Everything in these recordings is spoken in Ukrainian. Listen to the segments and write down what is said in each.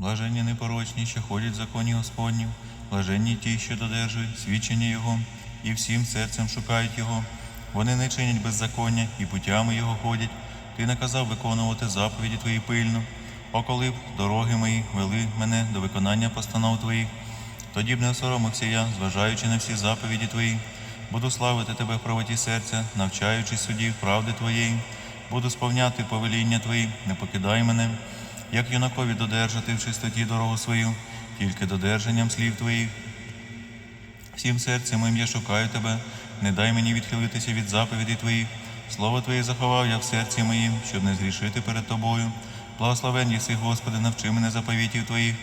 Блаженні непорочні, що ходять в законі Господнім, блаженні ті, що додержують свідчення Його, і всім серцем шукають Його. Вони не чинять беззаконня і путями Його ходять. Ти наказав виконувати заповіді Твої пильно. О, коли б дороги мої вели мене до виконання постанов Твоїх, тоді б не осоромився я, зважаючи на всі заповіді Твої. Буду славити Тебе в правоті серця, навчаючись судів правди Твоєї. Буду сповняти повеління Твої, не покидай мене, як юнакові додержати в чистоті дорогу свою, тільки додержанням слів Твоїх. Всім серцем моїм я шукаю Тебе, не дай мені відхилитися від заповідей Твоїх. Слово Твоє заховав я в серці моїм, щоб не зрішити перед Тобою. Благословен єси, Господи, навчи мене заповітів Твоїх.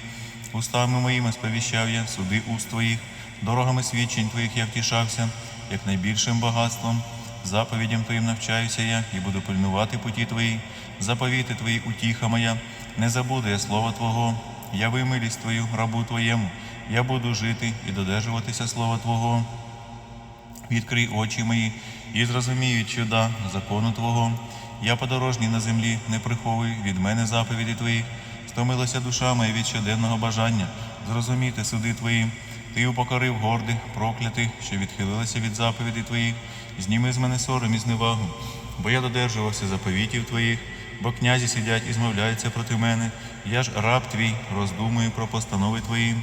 Устами моїми сповіщав я суди уст Твоїх, дорогами свідчень Твоїх я втішався, як найбільшим багатством. Заповідям Твоїм навчаюся я і буду пильнувати путі Твої, заповіти Твої утіха моя, не забуду я слова Твого, яви милість Твою, рабу Твоєму, я буду жити і додержуватися слова Твого. Відкрий очі мої і зрозумію чуда закону Твого. Я подорожній на землі, не приховуй від мене заповіді Твоїх. Стомилася душа моя від щоденного бажання зрозуміти суди Твої. Ти упокорив гордих, проклятих, що відхилилися від заповідей Твоїх. Зніми з мене сором і зневагу, бо я додержувався заповітів Твоїх, бо князі сидять і змовляються проти мене. Я ж раб Твій, роздумую про постанови Твої.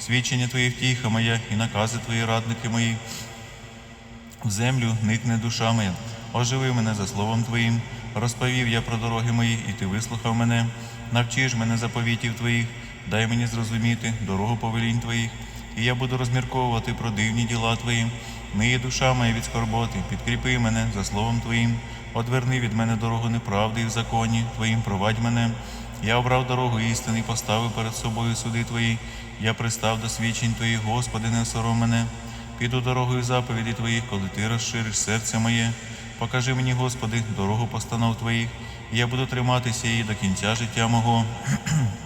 Свідчення Твої втіха моя і накази Твої радники мої. В землю никне душа моя, оживи мене за словом Твоїм, розповів я про дороги мої, і Ти вислухав мене, навчиш мене заповітів Твоїх, дай мені зрозуміти дорогу повелінь Твоїх, і я буду розмірковувати про дивні діла Твої. Ниє душа моя від скорботи, підкріпи мене за словом Твоїм, одверни від мене дорогу неправди і в законі Твоїм провадь мене. Я обрав дорогу істини, поставив перед собою суди Твої. Я пристав до свідчень Твоїх, Господи, не осором мене. Піду дорогою заповіді Твоїх, коли Ти розшириш серце моє. Покажи мені, Господи, дорогу постанов Твоїх, і я буду триматися її до кінця життя мого.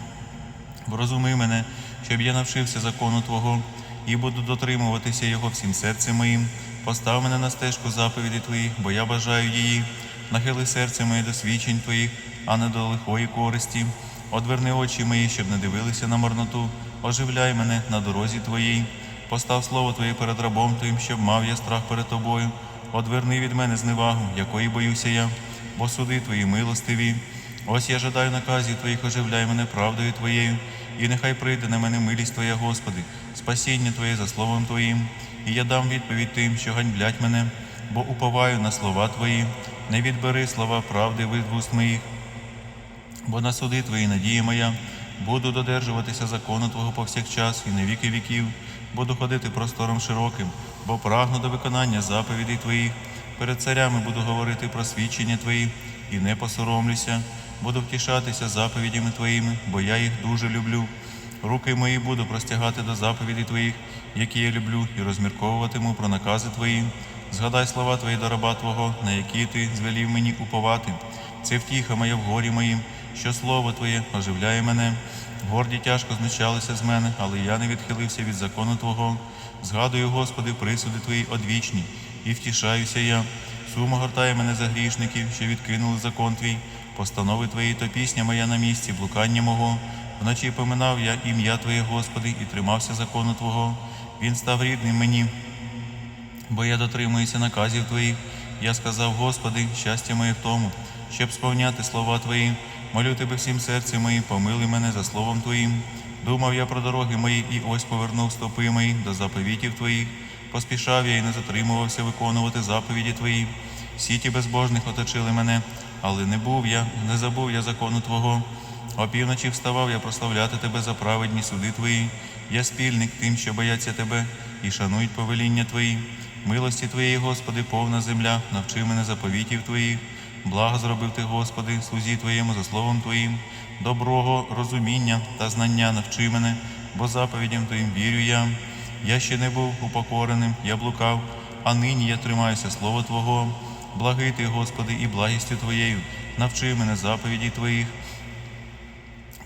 Врозуми мене, щоб я навчився закону Твого і буду дотримуватися його всім серцем моїм. Постав мене на стежку заповіді Твоїх, бо я бажаю її. Нахили серце моє до свідчень Твоїх, а не до лихої користі. Одверни очі мої, щоб не дивилися на марноту. Оживляй мене на дорозі Твоїй. Постав слово Твоє перед рабом Твоїм, щоб мав я страх перед Тобою. Одверни від мене зневагу, якої боюся я, бо суди Твої милостиві. Ось я жадаю наказів Твоїх, оживляй мене правдою Твоєю, і нехай прийде на мене милість Твоя, Господи, спасіння Твоє за словом Твоїм, і я дам відповідь тим, що ганьблять мене, бо уповаю на слова Твої, не відбери слова правди від вуст моїх, бо на суди Твої надія моя, буду додержуватися закону Твого повсякчас і на віки віків, буду ходити простором широким, бо прагну до виконання заповідей Твоїх. Перед царями буду говорити про свідчення Твої і не посоромлюся, буду втішатися заповідями Твоїми, бо я їх дуже люблю. Руки мої буду простягати до заповідей Твоїх, які я люблю, і розмірковуватиму про накази Твої. Згадай слова Твої до раба Твого, на які Ти звелів мені уповати. Це втіха моя в горі моїм, що слово Твоє оживляє мене. Горді тяжко знущалися з мене, але я не відхилився від закону Твого. Згадую, Господи, присуди Твої одвічні, і втішаюся я. Сума гортає мене за грішників, що відкинули закон Твій. Постанови Твої, то пісня моя на місці, блукання мого. Вночі поминав я ім'я Твоє, Господи, і тримався закону Твого. Він став рідним мені, бо я дотримуюся наказів Твоїх. Я сказав, Господи, щастя моє в тому, щоб сповняти слова Твої. Молю Тебе всім серцем моїм, помилуй мене за словом Твоїм. Думав я про дороги мої, і ось повернув стопи мої до заповітів Твоїх. Поспішав я і не затримувався виконувати заповіді Твої. Всі ті безбожних оточили мене, але не був я, не забув я закону Твого. Опівночі вставав я прославляти Тебе за праведні суди Твої. Я спільник тим, що бояться Тебе і шанують повеління Твої. Милості Твоєї, Господи, повна земля, навчи мене заповітів Твоїх. Благо зробив Ти, Господи, слузі Твоєму за словом Твоїм, доброго розуміння та знання навчи мене, бо заповідям Твоїм вірю я. Я ще не був упокореним, я блукав, а нині я тримаюся Слова Твого. Благий Ти, Господи, і благістю Твоєю, навчи мене заповіді Твоїх.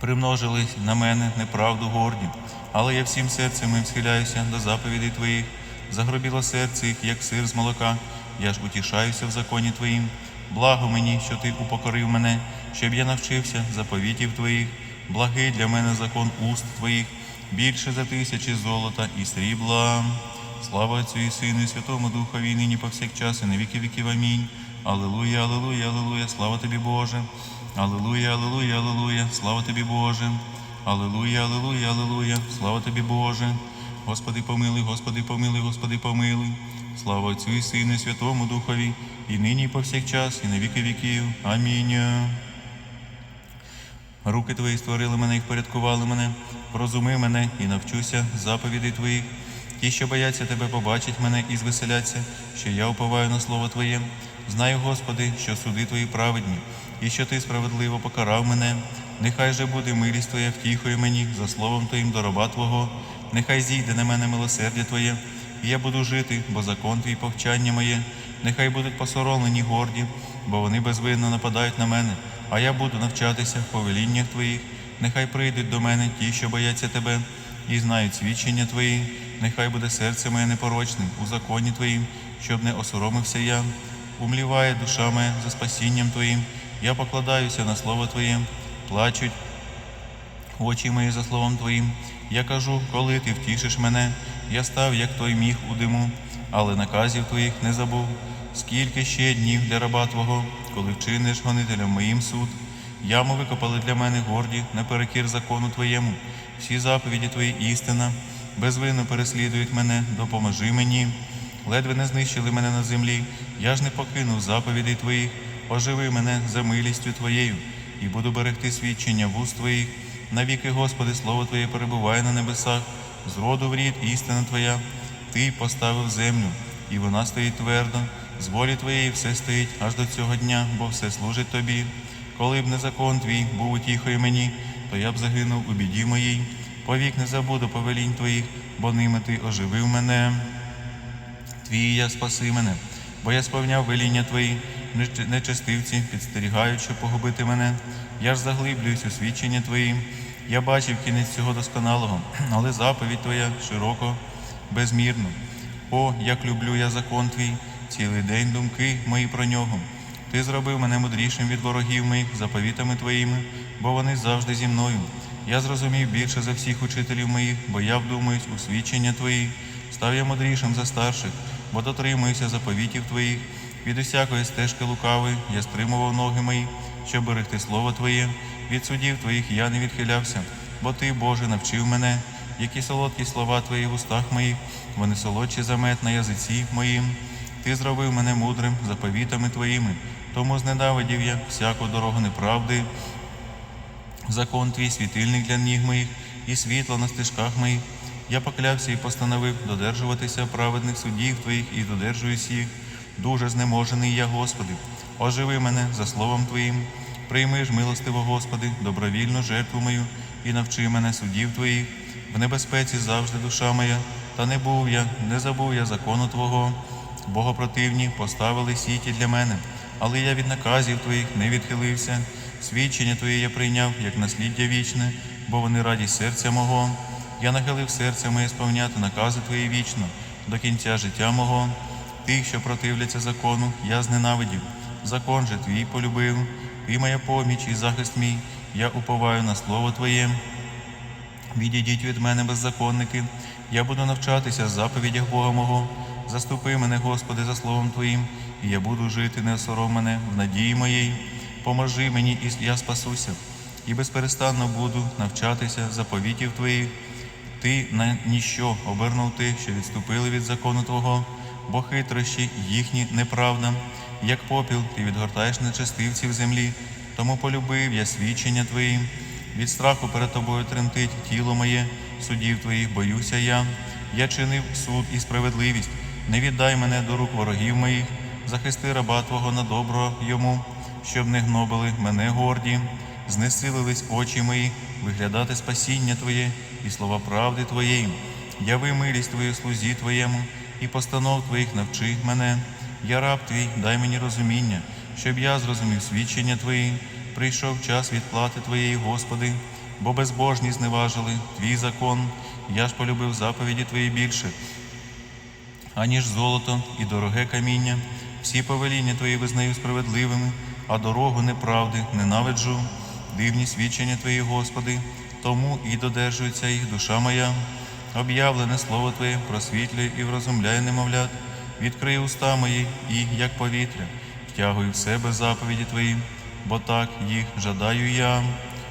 Примножились на мене неправду горді, але я всім серцем схиляюся до заповідей Твоїх. Загробіло серце їх, як сир з молока, я ж утішаюся в законі Твоїм. Благо мені, що Ти упокорив мене, щоб я навчився заповітів Твоїх. Благий для мене закон уст твоїх, більше за тисячі золота і срібла. Слава Отцю і Сину, і Святому Духові, і нині повсякчас, і на віки віків. Амінь. Алілуя, алілуя, алілуя, слава тобі, Боже. Алілуя, алілуя, алілуя, слава тобі, Боже. Алілуя, алілуя, алілуя, слава тобі, Боже. Господи помилуй, Господи помилуй, Господи помилуй. Слава Отцю і Сину, і Святому Духові, і нині, і повсякчас, і на віки віків. Амінь. Руки твої створили мене і впорядкували мене, порозуми мене і навчуся заповідей твоїх. Ті, що бояться тебе, побачать мене і звеселяться, що я уповаю на слово Твоє. Знаю, Господи, що суди Твої праведні, і що Ти справедливо покарав мене. Нехай же буде милість Твоя втіхою мені за словом Твоїм до раба Твого. Нехай зійде на мене милосердя Твоє, і я буду жити, бо закон Твій повчання моє. Нехай будуть посоромлені горді, бо вони безвинно нападають на мене, а я буду навчатися в повеліннях Твоїх. Нехай прийдуть до мене ті, що бояться Тебе, і знають свідчення Твої. Нехай буде серце моє непорочним у законі Твоїм, щоб не осоромився я. Умліває душа моя за спасінням Твоїм. Я покладаюся на слово Твоє, плачуть очі мої за словом Твоїм. Я кажу, коли ти втішиш мене, я став, як той міг у диму, але наказів Твоїх не забув. Скільки ще днів для раба Твого, коли вчиниш гонителям моїм суд. Яму викопали для мене горді наперекір закону Твоєму. Всі заповіді Твої істина, безвинно переслідують мене, допоможи мені. Ледве не знищили мене на землі, я ж не покинув заповідей Твоїх, оживи мене за милістю Твоєю, і буду берегти свідчення вуст Твоїх. Навіки, Господи, Слово Твоє перебуває на небесах, з роду в рід істина Твоя. Ти поставив землю, і вона стоїть твердо. З волі Твоєї все стоїть аж до цього дня, бо все служить Тобі. Коли б не закон Твій був утіхою мені, то я б загинув у біді моїй. Повік не забуду повелінь Твоїх, бо ними Ти оживив мене. Твій я спаси мене, бо я сповняв веління Твої, нечестивці підстерігають, щоб погубити мене. Я ж заглиблююсь у свідчення Твої. Я бачив кінець цього досконалого, але заповідь Твоя широко, безмірно. О, як люблю я закон Твій, цілий день думки мої про нього. Ти зробив мене мудрішим від ворогів моїх заповітами Твоїми, бо вони завжди зі мною. Я зрозумів більше за всіх учителів моїх, бо я вдумуюсь у свідчення Твої. Став я мудрішим за старших, бо дотримуюся заповітів Твоїх. Від усякої стежки лукавої я стримував ноги мої, щоб берегти слово Твоє. Від судів Твоїх я не відхилявся, бо Ти, Боже, навчив мене, які солодкі слова Твої в устах моїх, вони солодші за мед на язиці моїм. Ти зробив мене мудрим заповітами Твоїми, тому зненавидів я всяку дорогу неправди. Закон твій світильник для ніг моїх і світло на стежках моїх. Я поклявся і постановив додержуватися праведних судів твоїх і додержуюсь їх. Дуже знеможений я, Господи, оживи мене за словом Твоїм. Прийми ж, милостиво, Господи, добровільну жертву мою і навчи мене судів Твоїх. В небезпеці завжди душа моя, та не був я, не забув я закону Твого. Богопротивні поставили сіті для мене, але я від наказів Твоїх не відхилився. Свідчення Твоє я прийняв, як насліддя вічне, бо вони радість серця мого. Я нахилив серце моє сповняти накази Твої вічно, до кінця життя мого. Тих, що противляться закону, я зненавидів. Закон же твій полюбив, ти моя поміч і захист мій, я уповаю на слово Твоє. Відійдіть від мене, беззаконники, я буду навчатися заповідях Бога мого. Заступи мене, Господи, за словом Твоїм, і я буду жити, не в надії моїй. Поможи мені, і я спасуся, і безперестанно буду навчатися заповітів Твоїх. Ти на ніщо обернув тих, що відступили від закону Твого, бо хитрощі їхні неправда. Як попіл, ти відгортаєш нечестивців землі, тому полюбив я свідчення Твої. Від страху перед тобою тремтить тіло моє, судів твоїх боюся я. Я чинив суд і справедливість. Не віддай мене до рук ворогів моїх, захисти раба Твого на добро йому, щоб не гнобили мене горді. Знесилились очі мої, виглядати спасіння Твоє і слова правди Твоєї. Яви милість Твою слузі Твоєму, і постанов Твоїх навчи мене. Я раб Твій, дай мені розуміння, щоб я зрозумів свідчення Твої. Прийшов час відплати Твоєї, Господи, бо безбожні зневажили Твій закон. Я ж полюбив заповіді Твої більше, аніж золото і дороге каміння. Всі повеління Твої визнаю справедливими, а дорогу неправди ненавиджу. дивні свідчення Твої, Господи, тому і додержується їх душа моя. Об'явлене слово Твоє просвітлює і врозумляє немовлят, відкрий уста мої і, як повітря, втягуй в себе заповіді Твої, бо так їх жадаю я.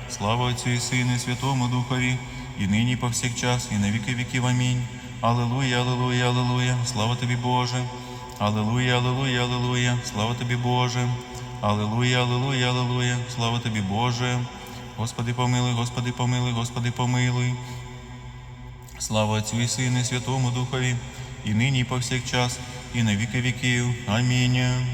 Слава Отцю і Сину, і Святому Духові, і нині, повсякчас, і на віки віків. Амінь. Аллилуйя, аллилуйя, аллилуйя, слава тобі, Боже. Аллилуйя, аллилуйя, аллилуйя, слава тобі, Боже. Аллилуйя, аллилуйя, аллилуйя, слава тобі, Боже. Господи помилуй, Господи помилуй, Господи помилуй. Слава Отцю і Сину, і Святому Духові, і нині, і повсякчас, і на віки віків. Амінь.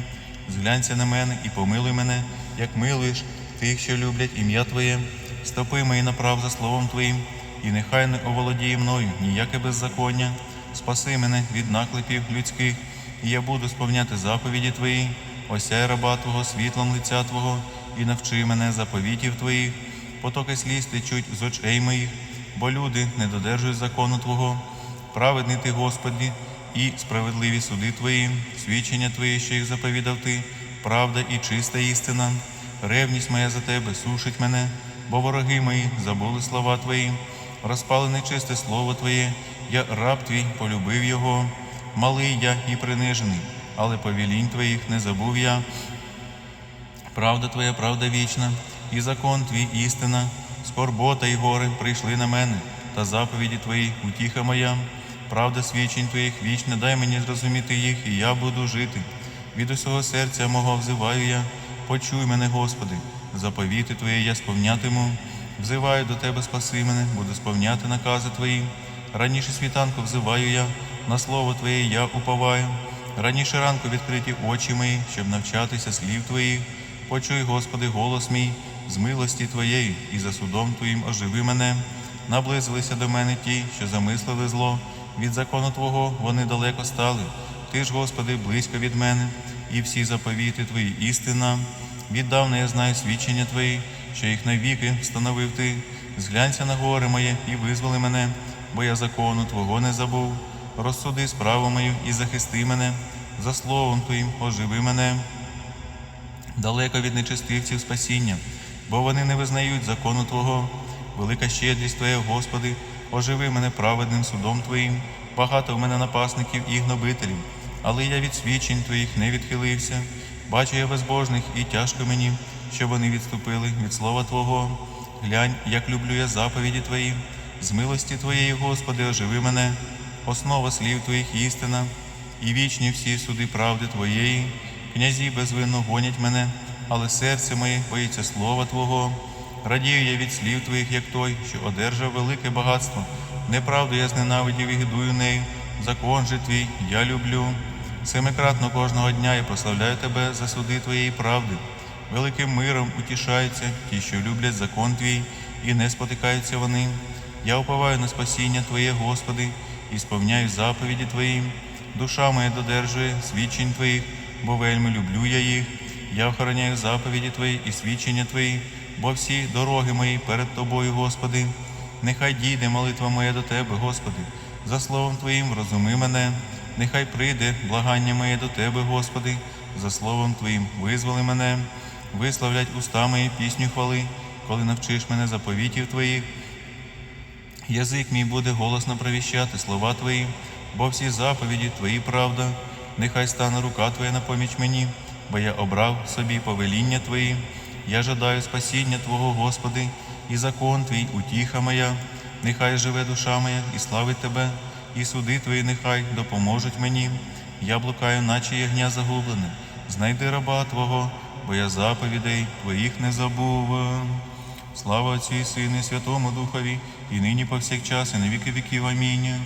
Зглянься на мене і помилуй мене, як милуєш тих, що люблять ім'я Твоє, стопи мої направ за словом Твоїм, і нехай не оволодіє мною ніяке беззаконня. Спаси мене від наклепів людських, і я буду сповняти заповіді Твої, осяй раба Твого світлом лиця Твого, і навчи мене заповітів Твоїх, потоки сліз течуть з очей моїх, бо люди не додержують закону Твого. Праведний ти, Господи, і справедливі суди Твої, свідчення Твої, що їх заповідав Ти, правда і чиста істина. Ревність моя за Тебе сушить мене, бо вороги мої забули слова Твої, розпалене чисте слово Твоє, я раб Твій полюбив його. Малий я і принижений, але повілінь Твоїх не забув я. Правда Твоя, правда вічна, і закон Твій істина, скорбота і горе прийшли на мене, та заповіді Твої утіха моя. Правда свідчень Твоїх вічна, дай мені зрозуміти їх, і я буду жити. Від усього серця мого взиваю я, почуй мене, Господи, заповіти Твої я сповнятиму. Взиваю до Тебе, спаси мене, буду сповняти накази Твої. Раніше світанку взиваю я, на слово Твоє я уповаю. Раніше ранку відкриті очі мої, щоб навчатися слів Твоїх. Почуй, Господи, голос мій, з милості Твоєї, і за судом Твоїм оживи мене. Наблизилися до мене ті, що замислили зло. Від закону Твого вони далеко стали. Ти ж, Господи, близько від мене, і всі заповіти Твої істина. Віддавна я знаю свідчення Твої, що їх навіки встановив Ти. Зглянься на горе моє і визволи мене, бо я закону Твого не забув. Розсуди справу мою і захисти мене, за словом Твоїм оживи мене далеко від нечестивців спасіння, бо вони не визнають закону Твого. Велика щедрість Твоя, Господи, оживи мене праведним судом Твоїм. Багато в мене напасників і гнобителів, але я від свідчень Твоїх не відхилився. Бачу я безбожних і тяжко мені, що вони відступили від слова Твого. Глянь, як люблю я заповіді Твої. З милості Твоєї, Господи, оживи мене, основа слів Твоїх істина, і вічні всі суди правди Твоєї. Князі безвинно гонять мене, але серце моє боїться слова Твого. Радію я від слів Твоїх, як той, що одержав велике багатство. Неправду я зненавидів і гидую нею. Закон же твій я люблю. Семикратно кожного дня я прославляю Тебе за суди Твоєї правди. Великим миром утішаються ті, що люблять закон Твій, і не спотикаються вони. Я уповаю на спасіння Твоє, Господи, і сповняю заповіді Твої. Душа моя додержує свідчень Твоїх, бо вельми люблю я їх. Я охороняю заповіді Твої і свідчення Твої, бо всі дороги мої перед Тобою, Господи. Нехай дійде молитва моя до Тебе, Господи, за словом Твоїм розуми мене. Нехай прийде благання моє до Тебе, Господи, за словом Твоїм визволи мене. Висловлять уста мої пісню хвали, коли навчиш мене заповітів Твоїх. Язик мій буде голосно провіщати слова Твої, бо всі заповіді Твої правда. Нехай стане рука Твоя на поміч мені, бо я обрав собі повеління Твої. Я жадаю спасіння Твого, Господи, і закон Твій утіха моя. Нехай живе душа моя і славить Тебе, і суди Твої нехай допоможуть мені. Я блукаю, наче ягня загублене. Знайди раба Твого, бо я заповідей Твоїх не забув. Слава Отцю і Сину, і Святому Духові, і нині повсякчас, і на віки віків. Амінь.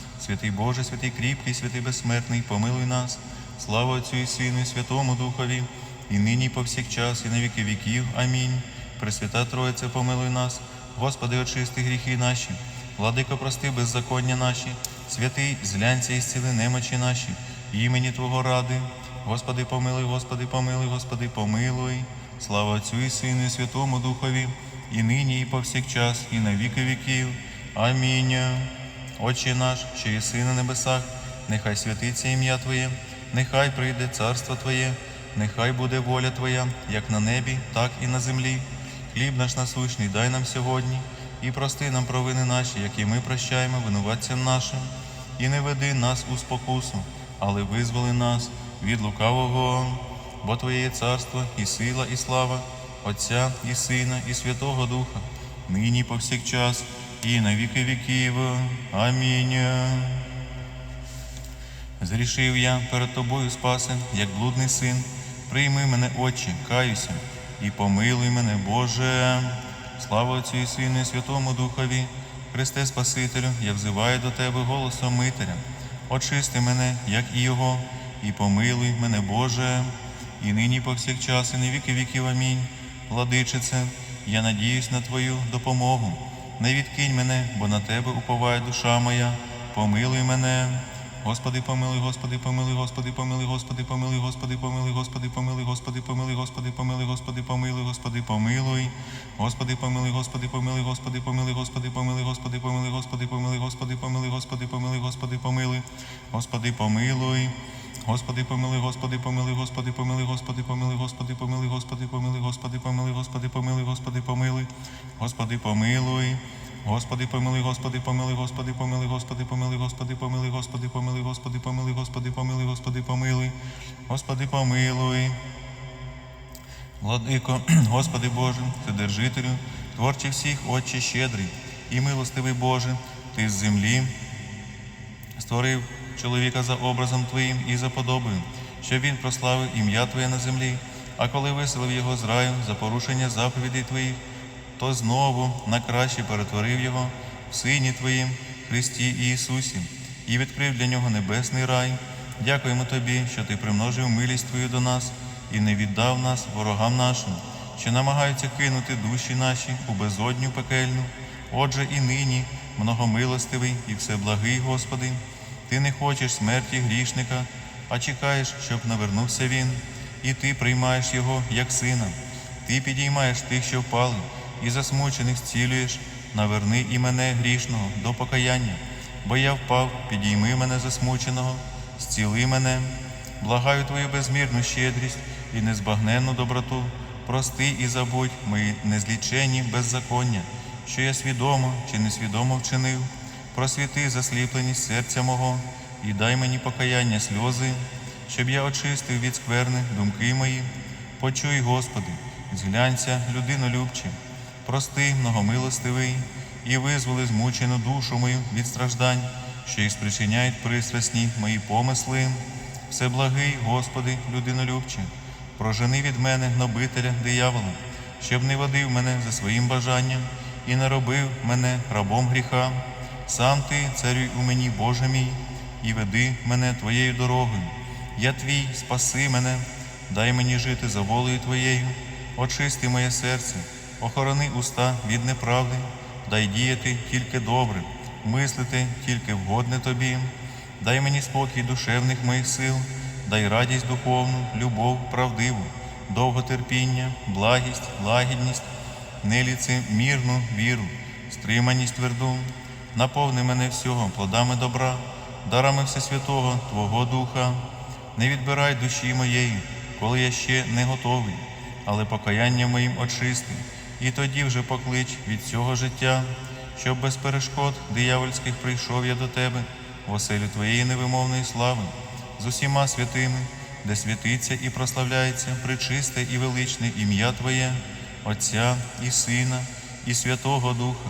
Святий Боже, святий кріпкий, святий безсмертний, помилуй нас. Слава Отцю і Сину, і Святому Духові, і нині, і повсякчас, і на віки віків. Амінь. Пресвята Троїця, помилуй нас, Господи, очисти гріхи наші, владико, прости беззаконня наші, святий, зглянься і зціли немочі наші, імені Твого ради. Господи, помилуй, Господи, помилуй, Господи, помилуй. Слава Отцю і Сину, і Святому Духові, і нині, і повсякчас, і на віки віків. Амінь. Отче наш, що єси на небесах, нехай святиться ім'я Твоє, нехай прийде царство Твоє, нехай буде воля Твоя, як на небі, так і на землі. Хліб наш насущний дай нам сьогодні, і прости нам провини наші, які ми прощаємо винуватцям нашим, і не веди нас у спокусу, але визволи нас від лукавого, бо Твоє є царство, і сила, і слава, Отця і Сина, і Святого Духа, нині повсякчас, і на віки віків. Амінь. Зрішив я перед тобою, спасе, як блудний син. Прийми мене, Отче, каюся, і помилуй мене, Боже. Слава Отцю і Сину, і Святому Духові, Христе Спасителю, я взиваю до Тебе голосом Митаря. Очисти мене, як і Його, і помилуй мене, Боже. І нині повсякчас, і на віки віків. Амінь. Владичице, я надіюсь на Твою допомогу. Не відкинь мене, бо на Тебе уповає душа моя. Помилуй мене. Господи, помилуй, Господи, помилуй, Господи, помилуй, Господи, помилуй, Господи, помилуй, Господи, помилуй, Господи, помилуй, Господи, помилуй, Господи, помилуй, Господи, помилуй. Господи, помилуй, Господи, помилуй, Господи, помилуй, Господи, помилуй, Господи, помилуй, Господи, помилуй, Господи, помилуй, Господи, помилуй, Господи, помилуй. Господи, помилуй. Господи, помилуй, Господи, помилуй, Господи, помилуй, Господи, помилуй, Господи, помилуй, Господи, помилуй, Господи, помилуй, Господи, помилуй, Господи, помилуй. Господи, помилуй. Господи, помилуй, Господи, помилуй, Господи, помилуй, Господи, помилуй, Господи, помилуй, Господи, помилуй, Господи, помилуй, Господи, помилуй, Господи, помилуй, Господи, помилуй. Владико, Господи Боже, Вседержителю, творче всіх, Отче щедрий і милостивий Боже, Ти з землі створив чоловіка за образом Твоїм і за подобою, щоб він прославив ім'я Твоє на землі, а коли виселив його з раю за порушення заповідей Твоїх, то знову на краще перетворив його в Сині Твоїм, Христі Ісусі, і відкрив для нього небесний рай. Дякуємо Тобі, що Ти примножив милість Твою до нас і не віддав нас ворогам нашим, що намагаються кинути душі наші у безодню пекельну. Отже, і нині, многомилостивий і всеблагий Господи, Ти не хочеш смерті грішника, а чекаєш, щоб навернувся він, і Ти приймаєш його як сина. Ти підіймаєш тих, що впали, і засмучених зцілюєш, наверни і мене грішного до покаяння, бо я впав, підійми мене засмученого, зціли мене, благаю Твою безмірну щедрість і незбагненну доброту, прости і забудь мої незліченні беззаконня, що я свідомо чи несвідомо вчинив, просвіти засліпленість серця мого і дай мені покаяння сльози, щоб я очистив від скверни думки мої. Почуй, Господи, зглянься, людинолюбче, прости, многомилостивий, і визволи змучену душу мою від страждань, що їх спричиняють пристрасні мої помисли. Всеблагий, Господи, людинолюбче, прожени від мене гнобителя диявола, щоб не водив мене за своїм бажанням і не робив мене рабом гріха. Сам ти, царюй у мені, Боже мій, і веди мене Твоєю дорогою. Я твій, спаси мене, дай мені жити за волею Твоєю, очисти моє серце, охорони уста від неправди, дай діяти тільки добре, мислити тільки вгодне тобі, дай мені спокій душевних моїх сил, дай радість духовну, любов правдиву, довготерпіння, благість, лагідність, неліцемірну віру, стриманість тверду, наповни мене всього плодами добра, дарами Всесвятого Твого Духа. Не відбирай душі моєї, коли я ще не готовий, але покаяння моїм очисти, і тоді вже поклич від цього життя, щоб без перешкод диявольських прийшов я до тебе, в оселю Твоєї невимовної слави, з усіма святими, де святиться і прославляється причисте і величне ім'я Твоє, Отця і Сина, і Святого Духа,